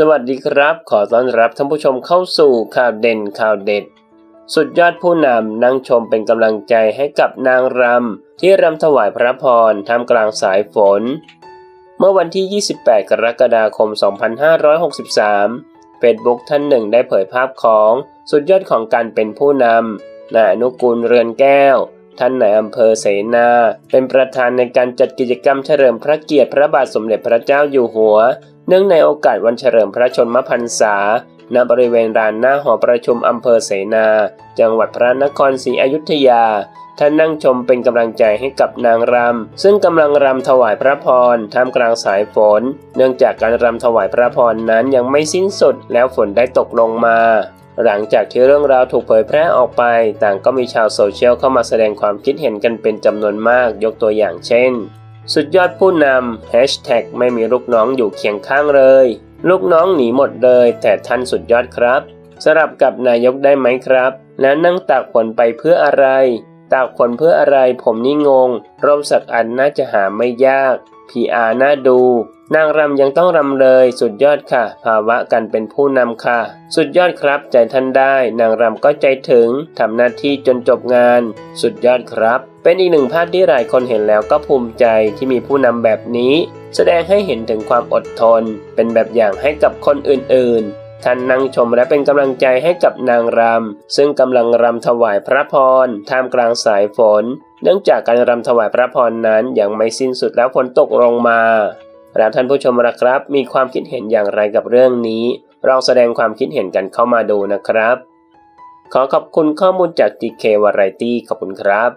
สวัสดีครับ ขอต้อนรับท่านผู้ชมเข้าสู่ข่าวเด่นข่าวเด็ด สุดยอดผู้นำนั่งชมเป็นกำลังใจให้กับนางรำที่รำถวายพระพรท่ามกลางสายฝน เมื่อวันที่ 28 กรกฎาคม 2563 Facebook ท่านหนึ่งได้เผยภาพของสุดยอดของการเป็นผู้นำนายอนุกูลเรือนแก้ว ท่านนายอำเภอเสนา เป็นประธานในการจัดกิจกรรมเฉลิมพระเกียรติพระบาทสมเด็จพระเจ้าอยู่หัว เนื่องในโอกาสวันเฉลิมพระชนมพรรษา ณ บริเวณลานหน้าหอประชุมอำเภอเสนา จังหวัดพระนครศรีอยุธยา ท่านนั่งชมเป็นกำลังใจให้กับนางรำ ซึ่งกำลังรำถวายพระพรท่ามกลางสายฝน เนื่องจากการรำถวายพระพรนั้นยังไม่สิ้นสุดแล้วฝนได้ตกลงมาหลังจากที่เรื่องราวถูกเผยแพร่ออกไป ต่างก็มีชาวโซเชียลเข้ามาแสดงความคิดเห็นกันเป็นจำนวนมาก ยกตัวอย่างเช่น สุดยอดผู้นำ Hashtag ไม่มีลูกน้องอยู่เคียงข้างเลย ลูกน้องหนีหมดเลย แต่ท่านสุดยอดครับ สลับกับนายกได้ไหมครับ แล้วนั่งตากฝนไปเพื่ออะไร ตากฝนเพื่ออะไรผมนี่งงร่มสักอันน่าจะหาไม่ยาก PR น่าดู นางรำยังต้องรำเลย สุดยอดค่ะ ภาวะการเป็นผู้นำค่ะ สุดยอดครับ ใจท่านได้ นางรำก็ใจถึงทำหน้าที่จนจบงาน สุดยอดครับ เป็นอีกหนึ่งภาพที่หลายคนเห็นแล้วก็ภูมิใจที่มีผู้นำแบบนี้ แสดงให้เห็นถึงความอดทน เป็นแบบอย่างให้กับคนอื่นๆ ท่านนั่งชมและเป็นกำลังใจให้กับนางรำซึ่งกำลังรำถวายพระพรท่ามกลางสายฝน เนื่องจากการรำถวายพระพรนั้นยังไม่สิ้นสุดแล้วฝนตกลงมาแล้วท่านผู้ชมละครับ มีความคิดเห็นอย่างไรกับเรื่องนี้ลองแสดงความคิดเห็นกันเข้ามาดูนะครับ ขอขอบคุณข้อมูลจาก TK Variety ขอบคุณครับ